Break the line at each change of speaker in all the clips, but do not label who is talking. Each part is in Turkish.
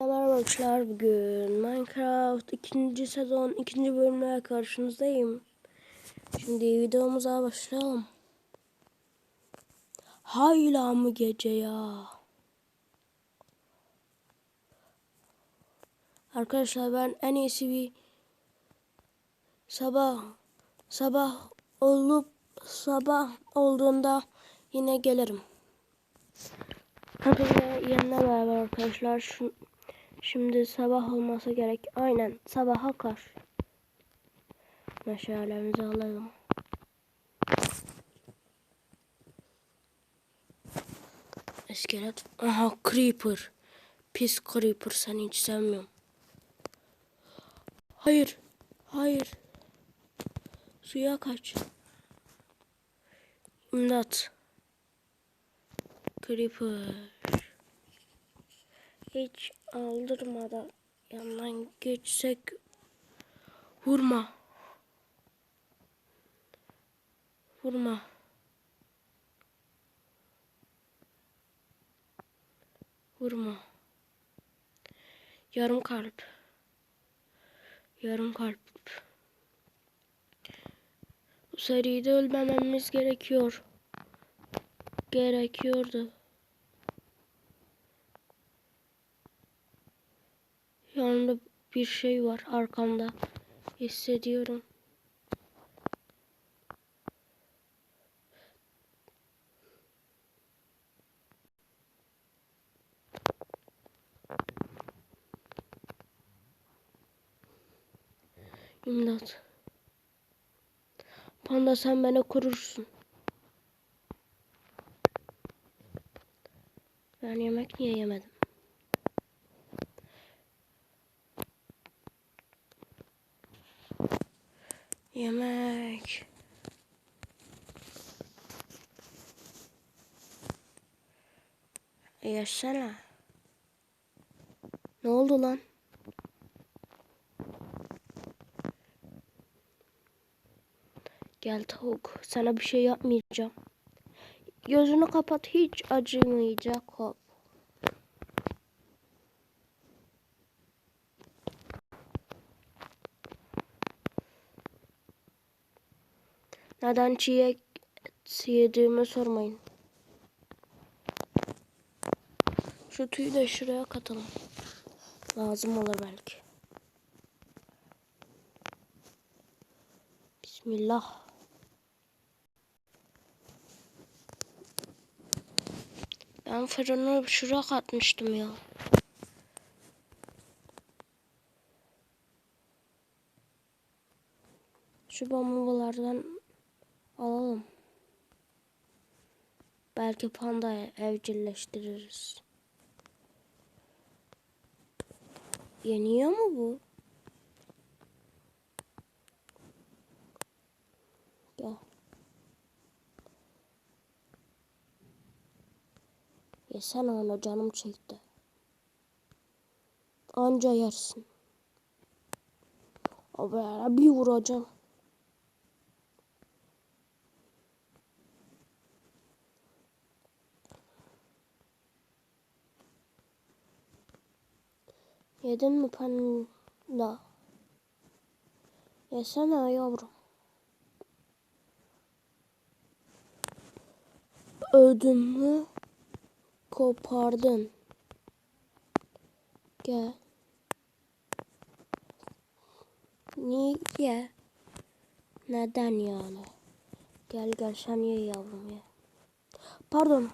Merhaba arkadaşlar bugün Minecraft ikinci sezon ikinci bölümle karşınızdayım. Şimdi videomuza başlayalım. Hayla mı gece ya? Arkadaşlar ben en iyisi bir sabah sabah olup sabah olduğunda yine gelirim. Hepinize yenine merhaba arkadaşlar. Şu, şimdi sabah olması gerek. Aynen sabaha karşı. Meşalemizi alalım. İskelet. Aha creeper. Pis creeper seni hiç sevmiyorum. Hayır. Hayır. Suya kaç. İmdat. Creeper. Hiç aldırmadan yandan geçsek vurma. Vurma. Vurma. Yarım kalp. Yarım kalp. Bu seride ölmememiz gerekiyor. Gerekiyordu. Bir şey var arkamda. Hissediyorum. İmdat. Panda sen beni korursun. Ben yemek niye yemedim? Yemek. Yaşasana. Ne oldu lan? Gel tavuk. Sana bir şey yapmayacağım. Gözünü kapat hiç acımayacak hop. Neden çiğ et yediğimi sormayın. Şu tüyü de şuraya katalım. Lazım olur belki. Bismillah. Ben fırını şuraya katmıştım ya. Şu bambulardan alalım. Belki panda evcilleştiririz. Yeniyor mu bu? Gel. Yesene onu canım çekti. Anca yersin. Böyle bir vuracağım. Yedin mi panda? Yesene yavrum. Ödümü kopardın. Gel. Niye? Neden yani? Gel gel sen ye yavrum ye. Pardon.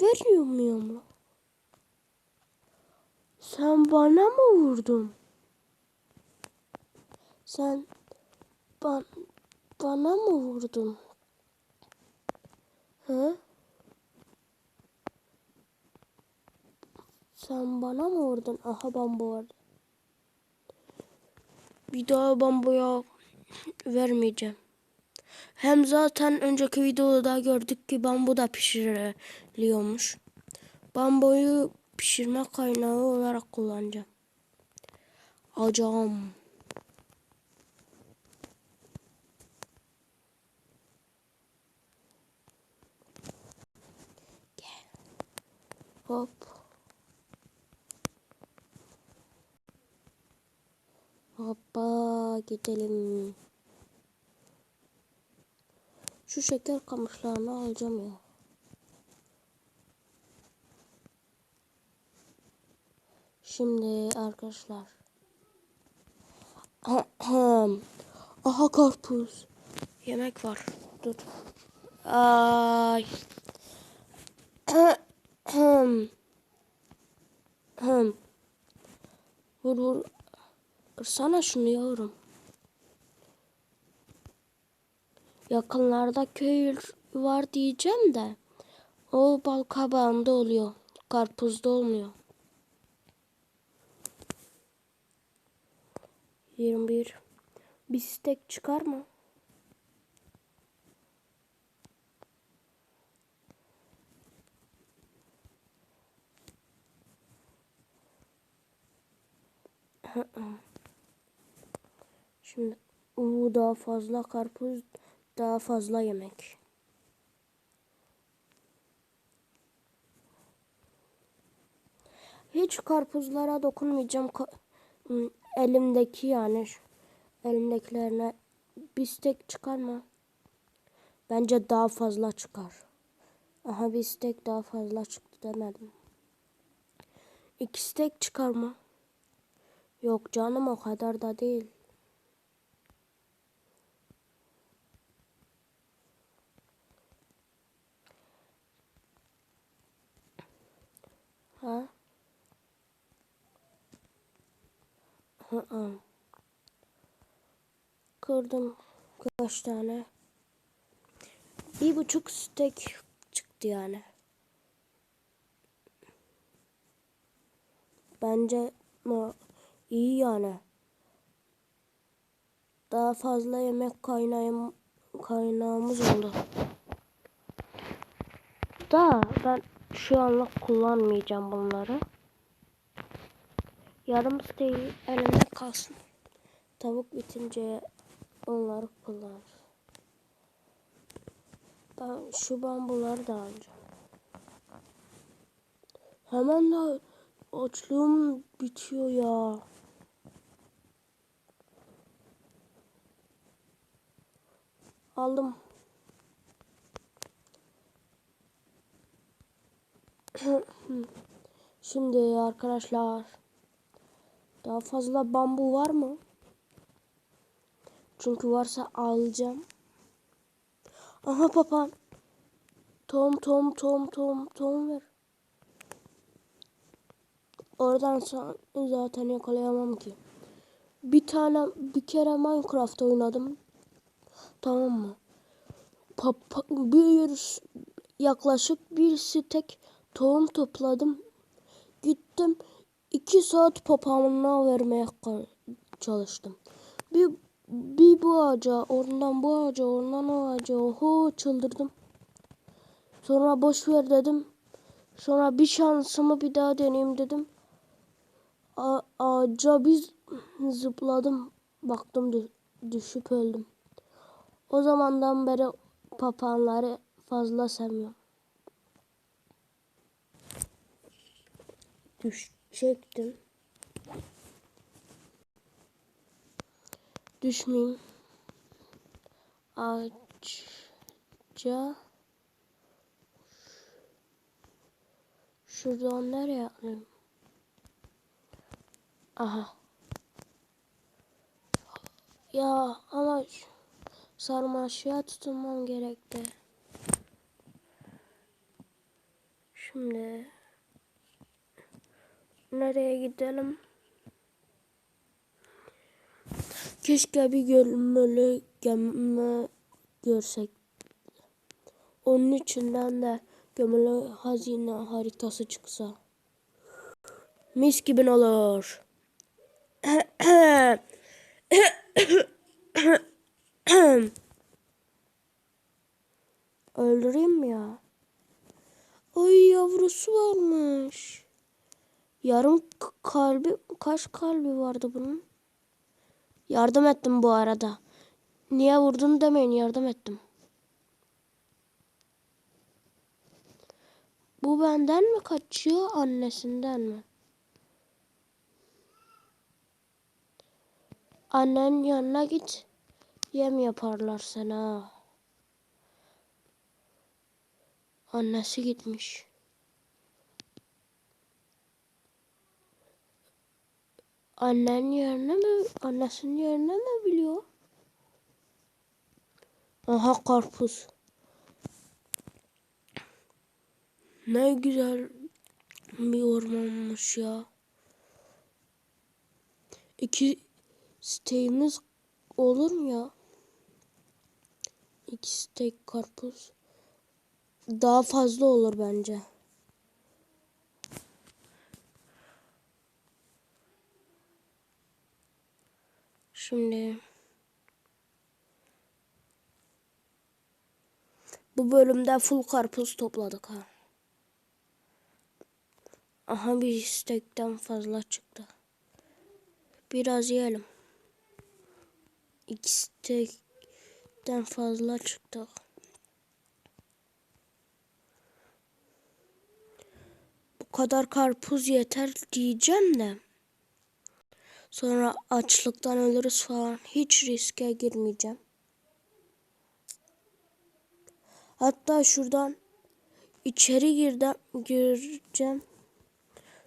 Veriyor muyum lan? Sen bana mı vurdun? Sen ban bana mı vurdun? Hı? Sen bana mı vurdun? Aha bambu vardı. Bir daha bambuya vermeyeceğim. Hem zaten önceki videoda gördük ki bambu da pişiriliyormuş. Bambuyu pişirme kaynağı olarak kullanacağım. Alacağım. Hop. Hoppa gidelim. Şu şeker kamışlarını alacağım ya. Şimdi arkadaşlar. Aha karpuz. Yemek var. Dur. Ay. vur vur. Sana şunu yavrum. Yakınlarda köy var diyeceğim de. O bal kabağında oluyor. Karpuzda olmuyor. 21. Bir stek çıkar mı? Şimdi u daha fazla karpuz, daha fazla yemek. Hiç karpuzlara dokunmayacağım. Elimdeki yani şu elimdekilerine bistek çıkar mı? Bence daha fazla çıkar. Aha bistek daha fazla çıktı demedim. İki stek çıkar mı? Yok canım o kadar da değil. Ha? Hı. Kırdım kaç tane. Bir buçuk stek çıktı yani. Bence iyi yani. Daha fazla yemek kaynağım, kaynağımız oldu. Da ben şu anlık kullanmayacağım bunları. Yarım siteyi elimde kalsın. Tavuk bitince onları kullanırız. Ben şu bambuları da alacağım. Hemen de açlığım bitiyor ya. Aldım. Şimdi arkadaşlar daha fazla bambu var mı? Çünkü varsa alacağım. Aha papağan. Tom tom tom tom tom ver. Oradan zaten yakalayamam ki. Bir tane bir kere Minecraft oynadım. Tamam mı? Papa, bir yaklaşık bir stek tohum topladım. Gittim iki saat papağanına vermeye çalıştım. Bir bir bu ağaca, oradan bu ağaca, oradan o ağaca, oho çıldırdım. Sonra boş ver dedim. Sonra bir şansımı bir daha deneyeyim dedim. A ağaca bir zıpladım. Baktım düşüp öldüm. O zamandan beri papağanları fazla sevmiyorum. Düşecektim. Düşmeyeyim. Ağaca Şuradan nereye atlayayım? Aha. Ya ama sarmaşığa tutunmam gerekti. Şimdi nereye gidelim? Keşke bir gölmeli gemi görsek. Onun içinden de gömülü hazine haritası çıksa. Mis gibi olur. Öldüreyim ya? Ay yavrusu varmış. Yarım kalbi, kaç kalbi vardı bunun? Yardım ettim bu arada. Niye vurdun demeyin yardım ettim. Bu benden mi kaçıyor annesinden mi? Annenin yanına git. Yem yaparlar sana. Annesi gitmiş. Annenin yerine mi, annesinin yerine mi biliyor? Aha karpuz. Ne güzel bir ormanmış ya. İki steğimiz olur mu ya? İki steak karpuz. Daha fazla olur bence. Şimdi bu bölümde full karpuz topladık ha. Aha bir stekten fazla çıktı. Biraz yiyelim. İki stekten fazla çıktı. Bu kadar karpuz yeter diyeceğim de. Sonra açlıktan ölürüz falan. Hiç riske girmeyeceğim. Hatta şuradan içeri girdim, gireceğim.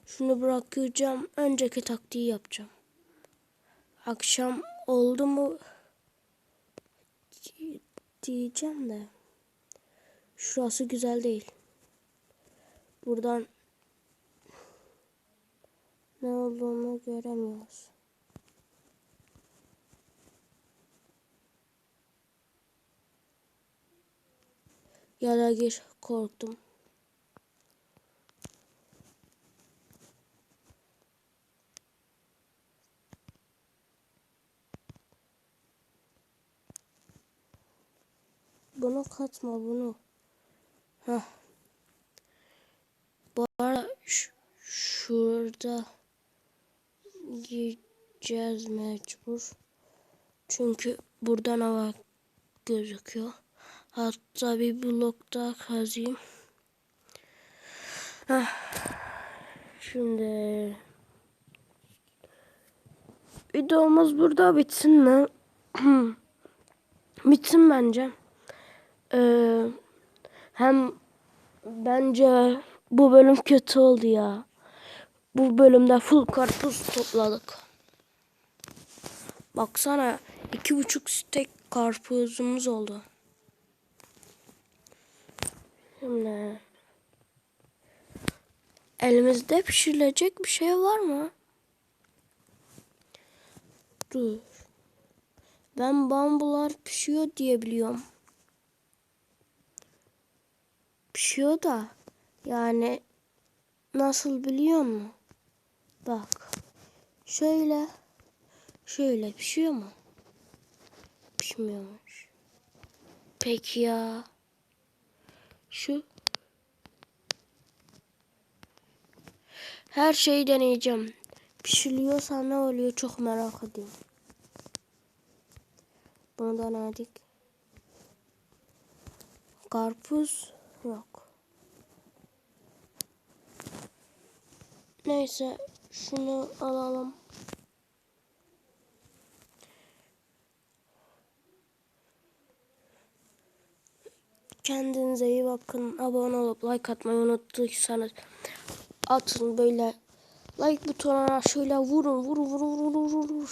Şunu bırakacağım. Önceki taktiği yapacağım. Akşam oldu mu diyeceğim de. Şurası güzel değil. Buradan ne olduğunu göremiyoruz. Ya da gir korktum. Bunu katma bunu. Heh. Bu arada şurada gideceğiz mecbur. Çünkü buradan hava gözüküyor. Hatta bir blok daha kazayım. Heh. Şimdi videomuz burada bitsin mi? bitsin bence. Ee, hem bence bu bölüm kötü oldu ya. Bu bölümde full karpuz topladık. Baksana iki buçuk stek karpuzumuz oldu. Şimdi elimizde pişirilecek bir şey var mı? Dur. Ben bambular pişiyor diye biliyorum. Pişiyor da yani nasıl biliyor musun? Bak. Şöyle şöyle pişiyor mu? Pişmiyormuş. Peki ya. Şu her şeyi deneyeceğim. Pişiriyorsa ne oluyor çok merak ediyorum. Bunu denedik. Karpuz yok. Neyse şunu alalım. Kendinize iyi bakın. Abone olup like atmayı unuttuysanız atın böyle like butonuna şöyle vurun vurun vurun vurun vurun vurun.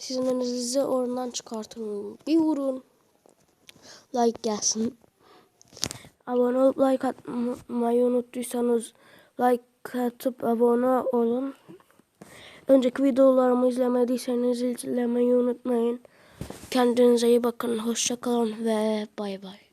Sizin elinizi oradan çıkartın. Bir vurun. Like gelsin. Abone olup like atmayı unuttuysanız like atıp abone olun. Önceki videolarımı izlemediyseniz izlemeyi unutmayın. Kendinize iyi bakın. Hoşçakalın ve bay bay.